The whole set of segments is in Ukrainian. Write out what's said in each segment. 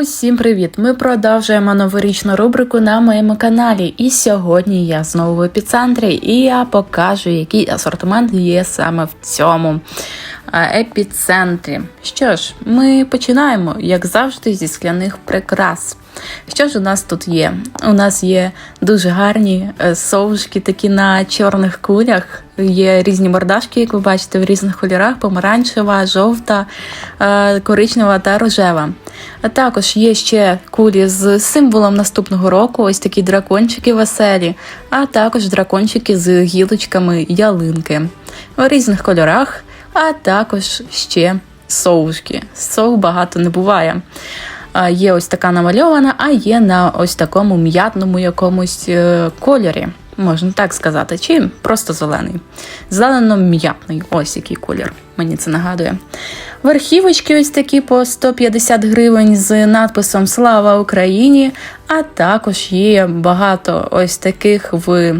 Усім привіт! Ми продовжуємо новорічну рубрику на моєму каналі. І сьогодні я знову в епіцентрі, і я покажу, який асортимент є саме в цьому епіцентрі. Що ж, ми починаємо, як завжди, зі скляних прикрас. Що ж у нас тут є? У нас є дуже гарні е, совушки, такі на чорних кулях. Є різні мордашки, як ви бачите, в різних кольорах: помаранчева, жовта, е, коричнева та рожева. А також є ще кулі з символом наступного року, ось такі дракончики веселі, а також дракончики з гілочками ялинки в різних кольорах, а також ще совушки. Сов багато не буває. Є ось така намальована, а є на ось такому м'ятному якомусь е, кольорі. Можна так сказати, чи просто зелений. Зелено-м'ятний, ось який колір, мені це нагадує. Верхівочки ось такі по 150 гривень з надписом Слава Україні! А також є багато ось таких в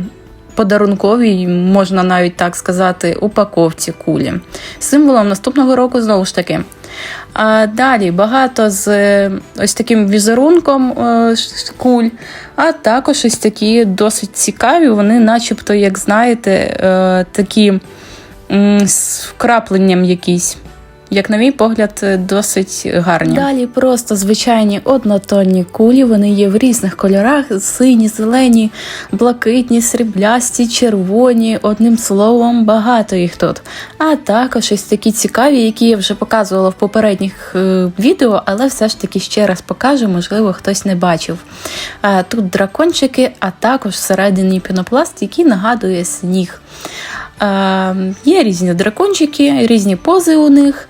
подарунковій, можна навіть так сказати, упаковці кулі. Символом наступного року знову ж таки. А Далі багато з ось таким візерунком е, куль, а також ось такі досить цікаві, вони, начебто, як знаєте, е, такі з вкрапленням якісь як на мій погляд, досить гарні. Далі просто звичайні однотонні кулі. Вони є в різних кольорах: сині, зелені, блакитні, сріблясті, червоні. Одним словом, багато їх тут. А також ось такі цікаві, які я вже показувала в попередніх е, відео, але все ж таки ще раз покажу, можливо, хтось не бачив. Е, тут дракончики, а також всередині пінопласт, який нагадує сніг. Е, Є різні дракончики, різні пози у них.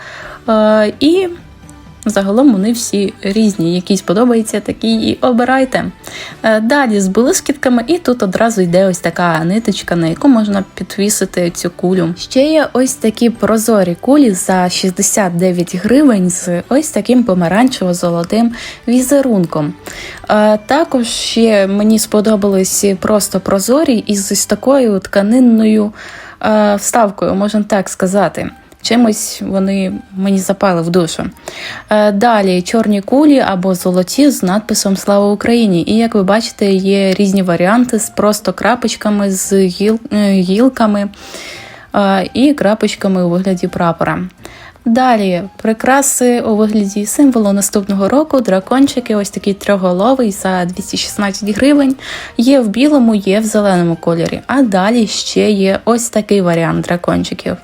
Е, І загалом вони всі різні. Які сподобаються, такі і обирайте. Е, Далі з блискітками, і тут одразу йде ось така ниточка, на яку можна підвісити цю кулю. Ще є ось такі прозорі кулі за 69 гривень з ось таким помаранчево-золотим візерунком. Е, Також ще мені сподобались просто прозорі із ось такою тканинною. Е, вставкою, можна так сказати. Чимось вони мені запали в душу. Е, далі чорні кулі або золоті з надписом Слава Україні! І як ви бачите, є різні варіанти з просто крапочками, з гіл... Е, гілками і крапочками у вигляді прапора. Далі прикраси у вигляді символу наступного року, дракончики, ось такий трьохголовий за 216 гривень. Є в білому, є в зеленому кольорі. А далі ще є ось такий варіант дракончиків.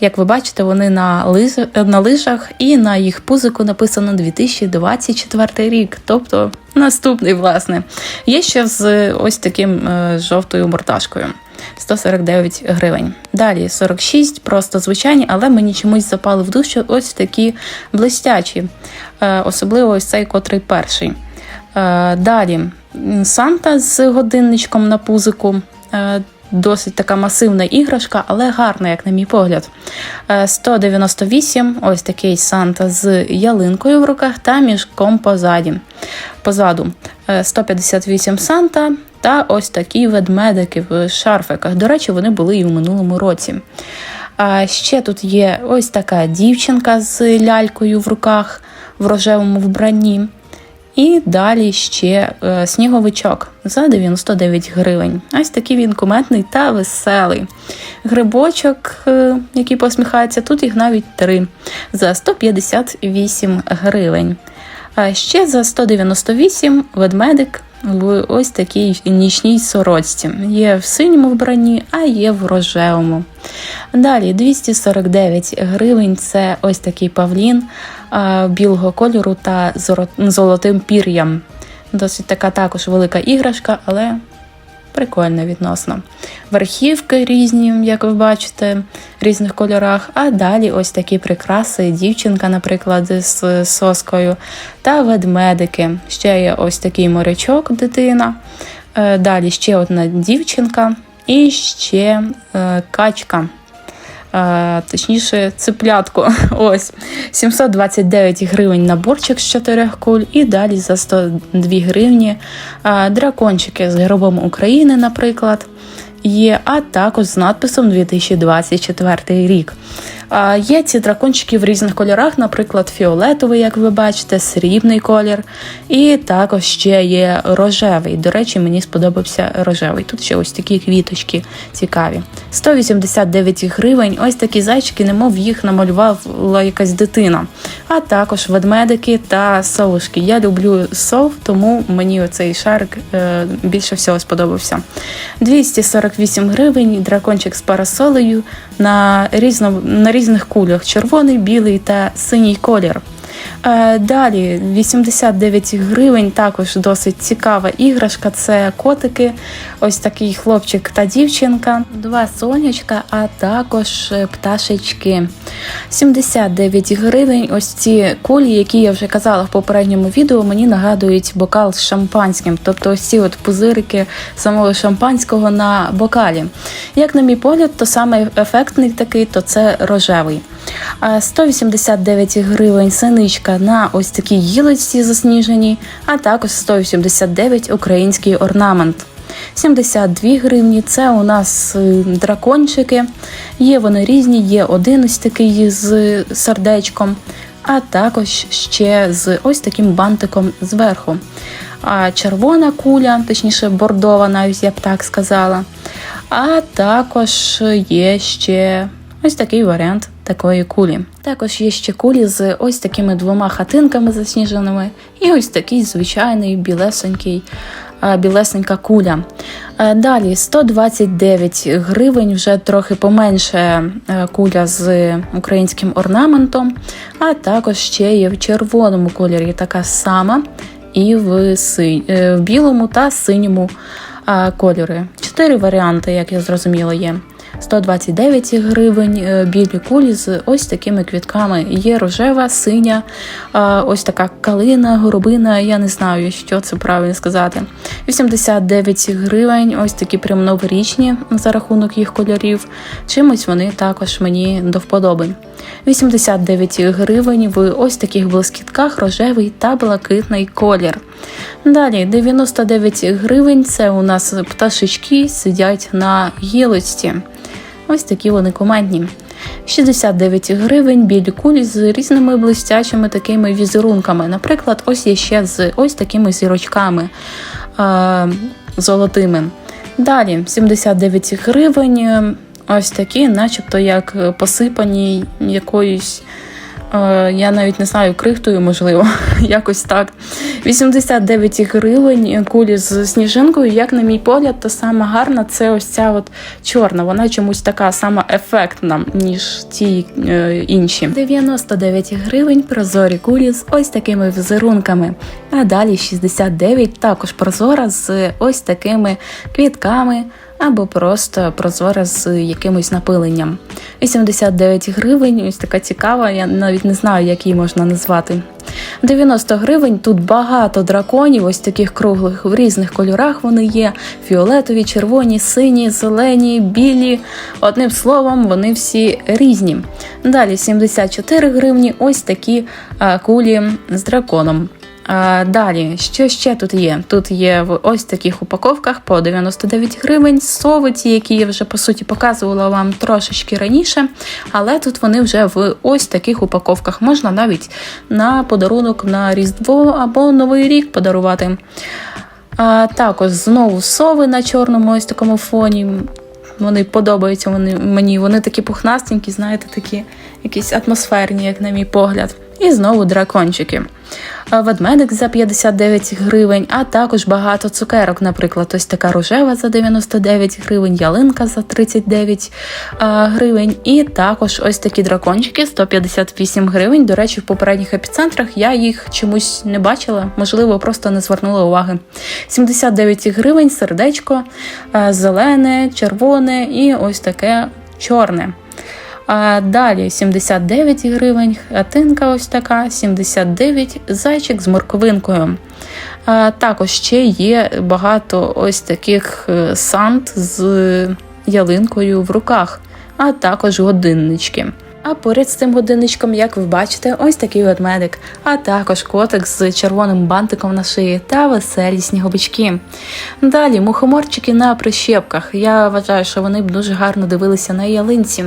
Як ви бачите, вони на лиж... на лижах і на їх пузику написано 2024 рік, тобто наступний, власне. Є ще з ось таким е, жовтою морташкою. 149 гривень. Далі 46, просто звичайні, але мені чомусь запали в душу ось такі блистячі, е, особливо ось цей котрий перший. Е, далі Санта з годинничком на пузику. Е, досить така масивна іграшка, але гарна, як на мій погляд. 198 ось такий Санта з ялинкою в руках та мішком позаді. позаду. 158 Санта та ось такі ведмедики в шарфиках. До речі, вони були і в минулому році. А ще тут є ось така дівчинка з лялькою в руках в рожевому вбранні. І далі ще е, сніговичок за 99 гривень. Ось такий він куметний та веселий. Грибочок, е, який посміхається, тут їх навіть три за 158 гривень. А ще за 198 ведмедик в ось такій нічній сорочці. Є в синьому вбранні, а є в рожевому. Далі 249 гривень це ось такий павлін білого кольору та золотим пір'ям. Досить така також велика іграшка, але прикольно відносно. Верхівки різні, як ви бачите, в різних кольорах. А далі ось такі прикраси, дівчинка, наприклад, з соскою, та ведмедики. Ще є ось такий морячок, дитина. Е, далі ще одна дівчинка і ще е, качка. Точніше, циплятку. Ось 729 гривень наборчик з чотирьох куль, і далі за 102 гривні дракончики з гербом України, наприклад, є, а також з надписом 2024 рік. Є ці дракончики в різних кольорах, наприклад, фіолетовий, як ви бачите, срібний колір. І також ще є рожевий. До речі, мені сподобався рожевий. Тут ще ось такі квіточки цікаві. 189 гривень. Ось такі зайчики, немов їх намалювала якась дитина. А також ведмедики та совушки. Я люблю сов, тому мені оцей шарик е, більше всього сподобався. 248 гривень, дракончик з парасолею на, різно, на різних кулях: червоний, білий та синій колір. Е, Далі 89 гривень, також досить цікава іграшка. Це котики, ось такий хлопчик та дівчинка, два сонячка, а також е, пташечки. 79 гривень. Ось ці кулі, які я вже казала в попередньому відео, мені нагадують бокал з шампанським, тобто ось ці от пузирики самого шампанського на бокалі. Як на мій погляд, то саме ефектний такий, то це рожевий. 189 гривень синичка на ось такій гілочці засніженій, а також 189 український орнамент. 72 гривні це у нас е, дракончики. Є вони різні, є один ось такий з сердечком, а також ще з ось таким бантиком зверху. А червона куля, точніше бордова, навіть я б так сказала. А також є ще ось такий варіант такої кулі. Також є ще кулі з ось такими двома хатинками засніженими, і ось такий звичайний білесенький. Білесенька куля. Е, Далі 129 гривень, вже трохи поменше е, куля з українським орнаментом, а також ще є в червоному кольорі така сама, і в, си... е, в білому та синьому кольори. Чотири варіанти, як я зрозуміла, є. 129 гривень е, білі кулі з ось такими квітками. Є рожева, синя, е, ось така калина, горобина. Я не знаю, що це правильно сказати. 89 гривень, ось такі прям новорічні за рахунок їх кольорів. Чимось вони також мені до вподоби. 89 гривень в ось таких блискітках рожевий та блакитний колір. Далі 99 гривень це у нас пташечки сидять на гілочці. Ось такі вони командні. 69 гривень білі кулі з різними блистячими такими візерунками. Наприклад, ось є ще з ось такими зірочками е, золотими. Далі 79 гривень. Ось такі, начебто як посипані якоюсь. Е, Я навіть не знаю, крихтою, можливо, якось так. 89 гривень кулі з сніжинкою, як на мій погляд, то сама гарна це ось ця от чорна. Вона чомусь така сама ефектна, ніж ті е, інші. 99 гривень прозорі кулі з ось такими візерунками. А далі 69 також прозора з ось такими квітками. Або просто прозора з якимось напиленням. 89 гривень, ось така цікава, я навіть не знаю, як її можна назвати. 90 гривень тут багато драконів, ось таких круглих в різних кольорах вони є: фіолетові, червоні, сині, зелені, білі. Одним словом, вони всі різні. Далі 74 гривні, ось такі а, кулі з драконом. А, далі, що ще тут є? Тут є в ось таких упаковках по 99 гривень сови, ті, які я вже по суті показувала вам трошечки раніше, але тут вони вже в ось таких упаковках. Можна навіть на подарунок на Різдво або Новий рік подарувати. А, також знову сови на чорному ось такому фоні. Вони подобаються вони, мені. Вони такі пухнастенькі, знаєте, такі якісь атмосферні, як на мій погляд. І знову дракончики. Ведмедик за 59 гривень, а також багато цукерок. Наприклад, ось така рожева за 99 гривень, ялинка за 39 гривень. І також ось такі дракончики 158 гривень. До речі, в попередніх епіцентрах я їх чомусь не бачила, можливо, просто не звернула уваги. 79 гривень, сердечко, зелене, червоне і ось таке чорне. А далі 79 гривень, хатинка ось така, 79 зайчик з морковинкою. А також ще є багато ось таких е, сант з ялинкою в руках, а також годиннички. А поряд з цим годинничком, як ви бачите, ось такий ведмедик, а також котик з червоним бантиком на шиї та веселі сніговички. Далі мухоморчики на прищепках. Я вважаю, що вони б дуже гарно дивилися на ялинці.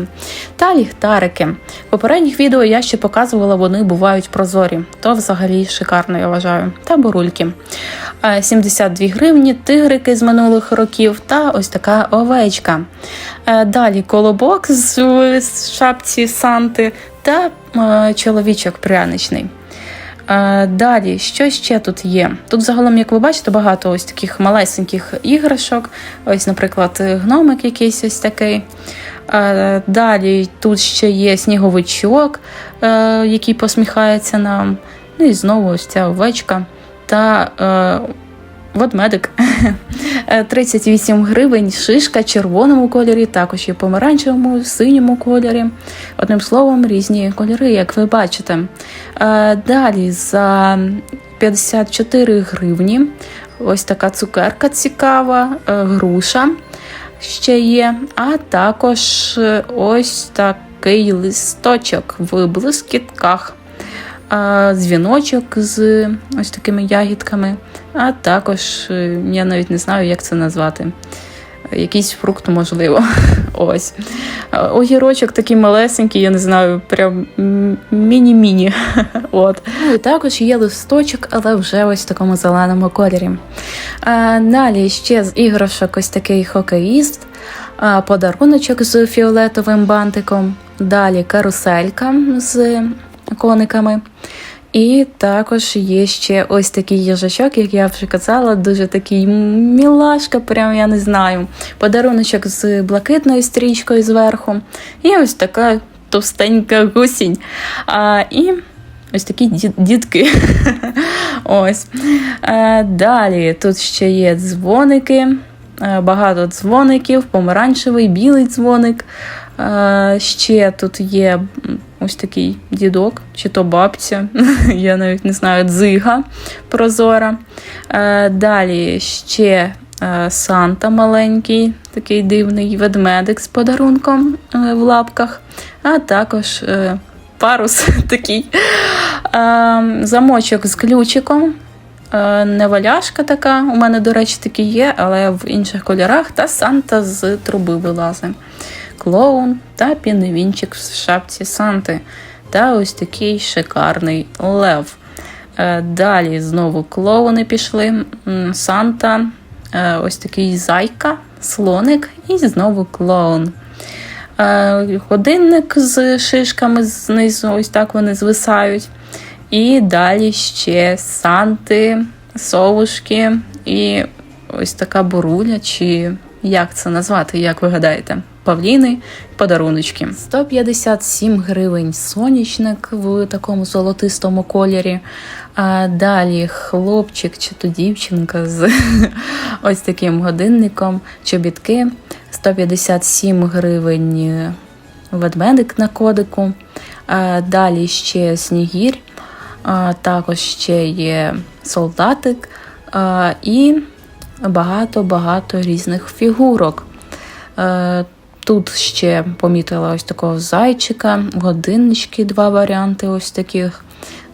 Та ліхтарики. В попередніх відео я ще показувала, вони бувають прозорі. То взагалі шикарно, я вважаю. Та бурульки. Е, 72 гривні, тигрики з минулих років та ось така овечка. Е, Далі колобок з шапці Санти та е, чоловічок пряничний. Е, Далі, що ще тут є? Тут загалом, як ви бачите, багато ось таких малесеньких іграшок. Ось, наприклад, гномик якийсь ось такий. Далі тут ще є сніговичок, який посміхається нам. Ну і знову ось ця овечка та е, ведмедик. Е, 38 гривень, шишка в червоному кольорі, також є в помаранчевому, синьому кольорі. Одним словом, різні кольори, як ви бачите. Е, Далі за 54 гривні. Ось така цукерка цікава, е, груша ще є, а також е, ось такий листочок в блискітках. Дзвіночок з ось такими ягідками, а також е, я навіть не знаю, як це назвати. Якийсь фрукт, можливо. Ось. Огірочок такий малесенький, я не знаю, прям міні-міні. От. Ну і також є листочок, але вже ось в такому зеленому кольорі. А, далі ще з іграшок ось такий хокеїст, а, подаруночок з фіолетовим бантиком, далі каруселька з кониками. І також є ще ось такий їжачок, як я вже казала, дуже такий мілашка, прям я не знаю. Подаруночок з блакитною стрічкою зверху. І ось така товстенька гусінь. А, і ось такі дітки. ось. Далі тут ще є дзвоники. Багато дзвоників, помаранчевий, білий дзвоник. Ще тут є ось такий дідок, чи то бабця, я навіть не знаю, дзига прозора. Далі ще Санта маленький, такий дивний ведмедик з подарунком е, в лапках, а також е, парус такий. Замочок з ключиком. Е, Неваляшка така, у мене, до речі, такі є, але в інших кольорах, та Санта з труби вилазить. Клоун та пінгвінчик в шапці Санти. Та ось такий шикарний лев. Е, Далі знову клоуни пішли. Санта, е, ось такий зайка, слоник і знову клоун. Е, Годинник з шишками знизу, ось так вони звисають. І далі ще санти, совушки і ось така буруля, чи як це назвати, як ви гадаєте? Павліни, подаруночки. 157 гривень сонячник в такому золотистому кольорі. А далі хлопчик чи то дівчинка з ось таким годинником, чобітки. 157 гривень ведмедик на кодику. А далі ще снігір. А, також ще є солдатик а, і багато-багато різних фігурок. Тут ще помітила ось такого зайчика, годиннички, два варіанти ось таких.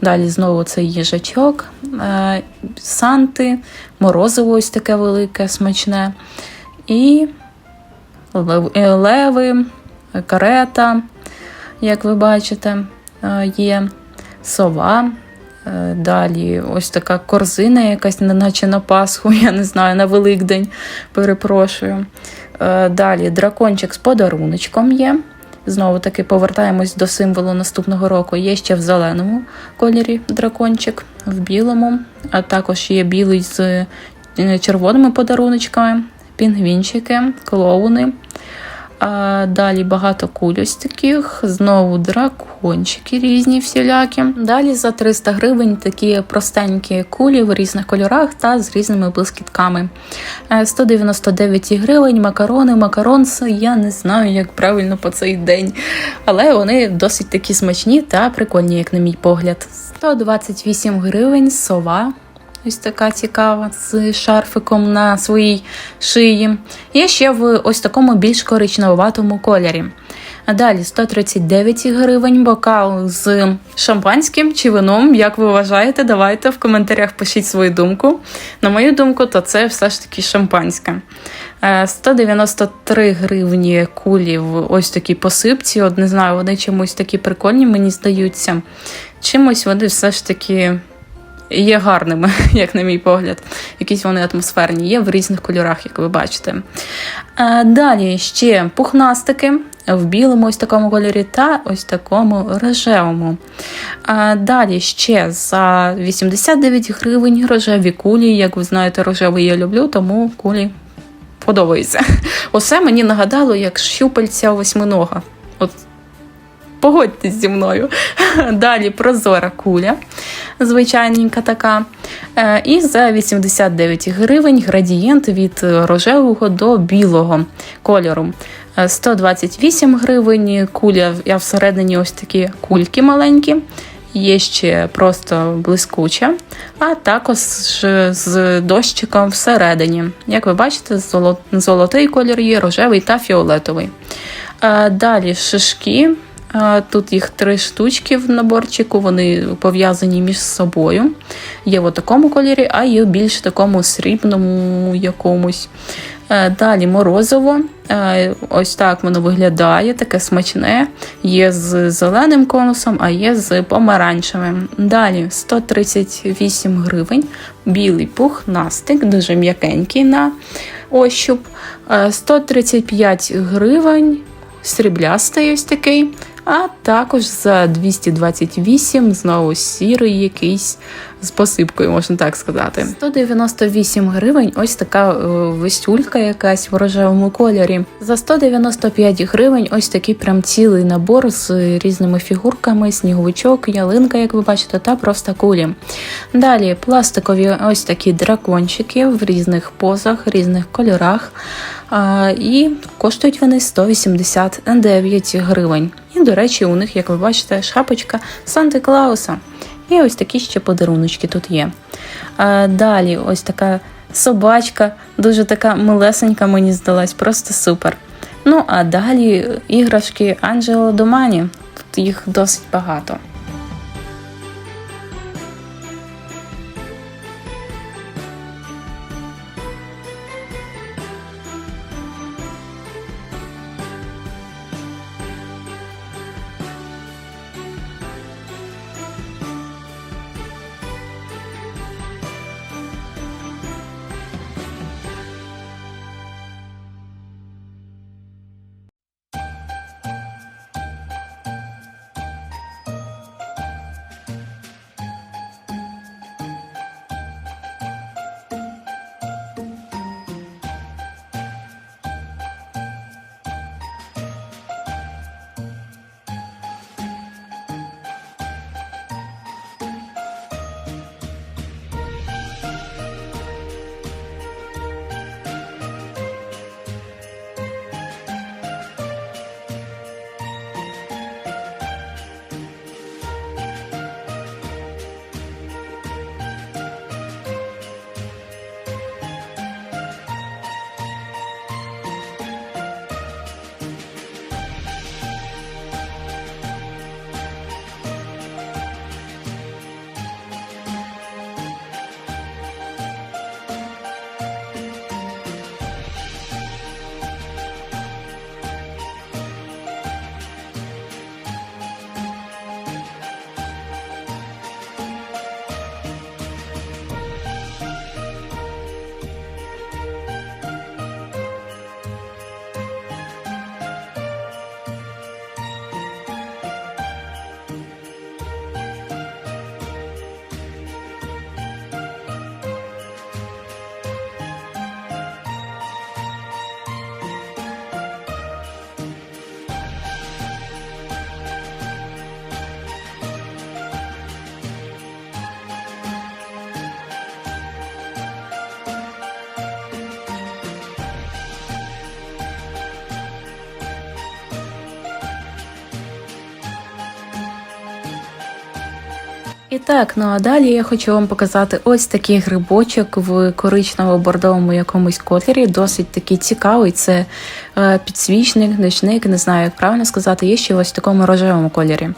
Далі знову цей їжачок, е, санти, морозиво ось таке велике, смачне. І е, леви, карета, як ви бачите, е, є сова. Е, Далі ось така корзина, якась, наче на Пасху, я не знаю, на Великдень, перепрошую. Е, Далі дракончик з подаруночком є. Знову таки повертаємось до символу наступного року. Є ще в зеленому кольорі дракончик, в білому, а також є білий з е, червоними подаруночками, пінгвінчики, клоуни. А далі багато куль таких, знову дракончики різні всілякі. Далі за 300 гривень такі простенькі кулі в різних кольорах та з різними блискітками. Е, 199 гривень, макарони, макаронси. Я не знаю, як правильно по цей день, але вони досить такі смачні та прикольні, як на мій погляд. 128 гривень, сова. Ось така цікава з шарфиком на своїй шиї. Є ще в ось такому більш коричневатому кольорі. А далі 139 гривень бокал з шампанським чи вином. Як ви вважаєте? Давайте в коментарях пишіть свою думку. На мою думку, то це все ж таки шампанське. Е, 193 гривні кулі в ось такій посипці. От не знаю, вони чомусь такі прикольні, мені здаються. Чимось вони все ж таки є гарними, як на мій погляд. Якісь вони атмосферні, є в різних кольорах, як ви бачите. Е, Далі ще пухнастики в білому ось такому кольорі та ось такому рожевому. А далі ще за 89 гривень рожеві кулі. Як ви знаєте, рожевий я люблю, тому кулі подобаються. Усе мені нагадало, як щупальця восьминога. От погодьтесь зі мною. Далі прозора куля, звичайненька така. Е, І за 89 гривень градієнт від рожевого до білого кольору. Е, 128 гривень куля, а всередині ось такі кульки маленькі. Є ще просто блискуча, а також з дощиком всередині. Як ви бачите, золотий колір є, рожевий та фіолетовий. Е, Далі шишки. Е, Тут їх три штучки в наборчику, вони пов'язані між собою. Є в такому кольорі, а є в більш такому срібному якомусь. Е, Далі морозиво. Е, Ось так воно виглядає, таке смачне. Є з зеленим конусом, а є з помаранчевим. Далі 138 гривень. Білий пухнастик, дуже м'якенький на ощуп. Е, 135 гривень. Сріблястий ось такий. А також за 228 знову сірий якийсь з посипкою, можна так сказати. 198 гривень, ось така е, вестюлька якась в рожевому кольорі. За 195 гривень ось такий прям цілий набор з різними фігурками, сніговичок, ялинка, як ви бачите, та просто кулі. Далі пластикові ось такі дракончики в різних позах, різних кольорах. А, і коштують вони 189 гривень. І, до речі, у них, як ви бачите, шапочка Санти Клауса. І ось такі ще подаруночки тут є. Далі, ось така собачка, дуже така милесенька, мені здалась, просто супер. Ну, а далі іграшки Анджело Домані. Тут їх досить багато. І так, ну а далі я хочу вам показати ось такий грибочок в коричнево-бордовому якомусь кольорі. Досить такий цікавий. Це е, підсвічник, ночник, не знаю, як правильно сказати, є ще ось в такому рожевому кольорі.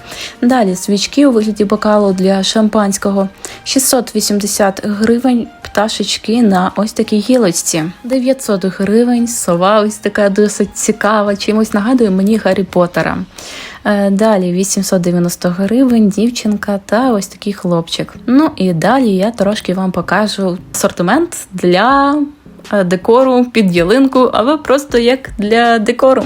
Далі свічки у вигляді бокалу для шампанського 680 гривень. Пташечки на ось такій гілочці. 900 гривень, сова ось така досить цікава. Чимось нагадує мені Гаррі Поттера. Е, Далі 890 гривень, дівчинка та ось такий хлопчик. Ну і далі я трошки вам покажу асортимент для е, декору під ялинку, або просто як для декору.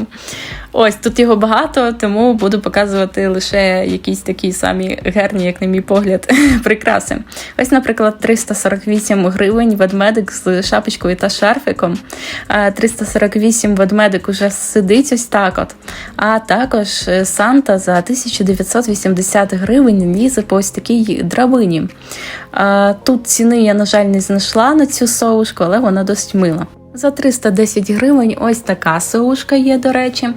Ось тут його багато, тому буду показувати лише якісь такі самі гарні, як на мій погляд, прикраси. Ось, наприклад, 348 гривень ведмедик з шапочкою та шарфиком. 348 ведмедик уже сидить ось так от. А також е, Санта за 1980 гривень лізе по ось такій драбині. Тут ціни я, на жаль, не знайшла на цю совушку, але вона досить мила. За 310 гривень ось така совушка є, до речі.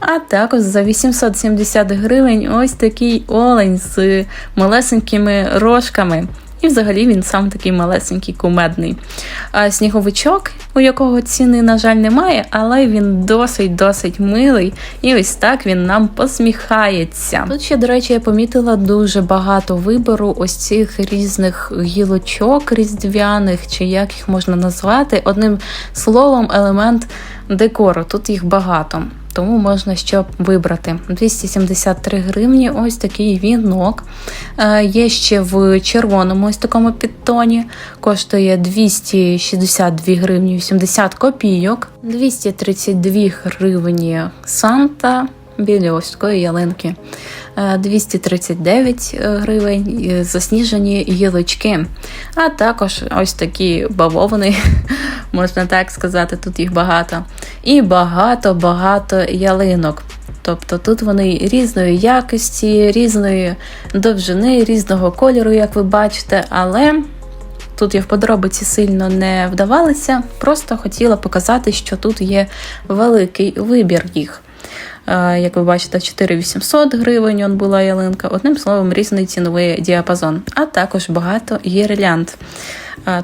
А також за 870 гривень ось такий олень з малесенькими рожками. І взагалі він сам такий малесенький, кумедний. А сніговичок, у якого ціни, на жаль, немає, але він досить-досить милий. І ось так він нам посміхається. Тут ще, до речі, я помітила дуже багато вибору ось цих різних гілочок різдвяних, чи як їх можна назвати. Одним словом, елемент декору. Тут їх багато тому можна що вибрати. 273 гривні, ось такий вінок. Е, Є ще в червоному ось такому підтоні. Коштує 262 гривні 80 копійок, 232 гривні Санта. Біля ось такої ялинки 239 гривень засніжені гілочки, а також ось такі бавовни, можна так сказати, тут їх багато. І багато-багато ялинок. Тобто тут вони різної якості, різної довжини, різного кольору, як ви бачите, але тут я в подробиці сильно не вдавалася, просто хотіла показати, що тут є великий вибір їх. Як ви бачите, 4800 гривень он була ялинка. Одним словом, різний ціновий діапазон, а також багато гірлянд.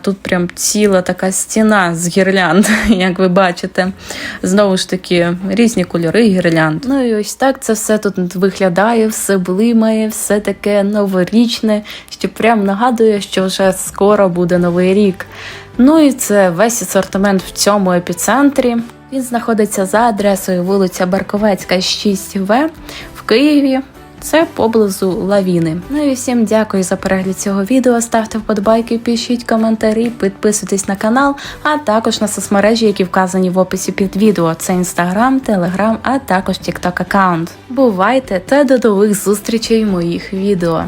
Тут прям ціла така стіна з гірлянд, як ви бачите. Знову ж таки, різні кольори гірлянд. Ну і ось так це все тут виглядає, все блимає, все таке новорічне, що прям нагадує, що вже скоро буде новий рік. Ну і це весь асортимент в цьому епіцентрі. Він знаходиться за адресою вулиця Барковецька, 6В в Києві. Це поблизу лавіни. Ну і всім дякую за перегляд цього відео. Ставте вподобайки, пишіть коментарі, підписуйтесь на канал, а також на соцмережі, які вказані в описі під відео. Це інстаграм, телеграм, а також тікток аккаунт. Бувайте та до нових зустрічей моїх відео.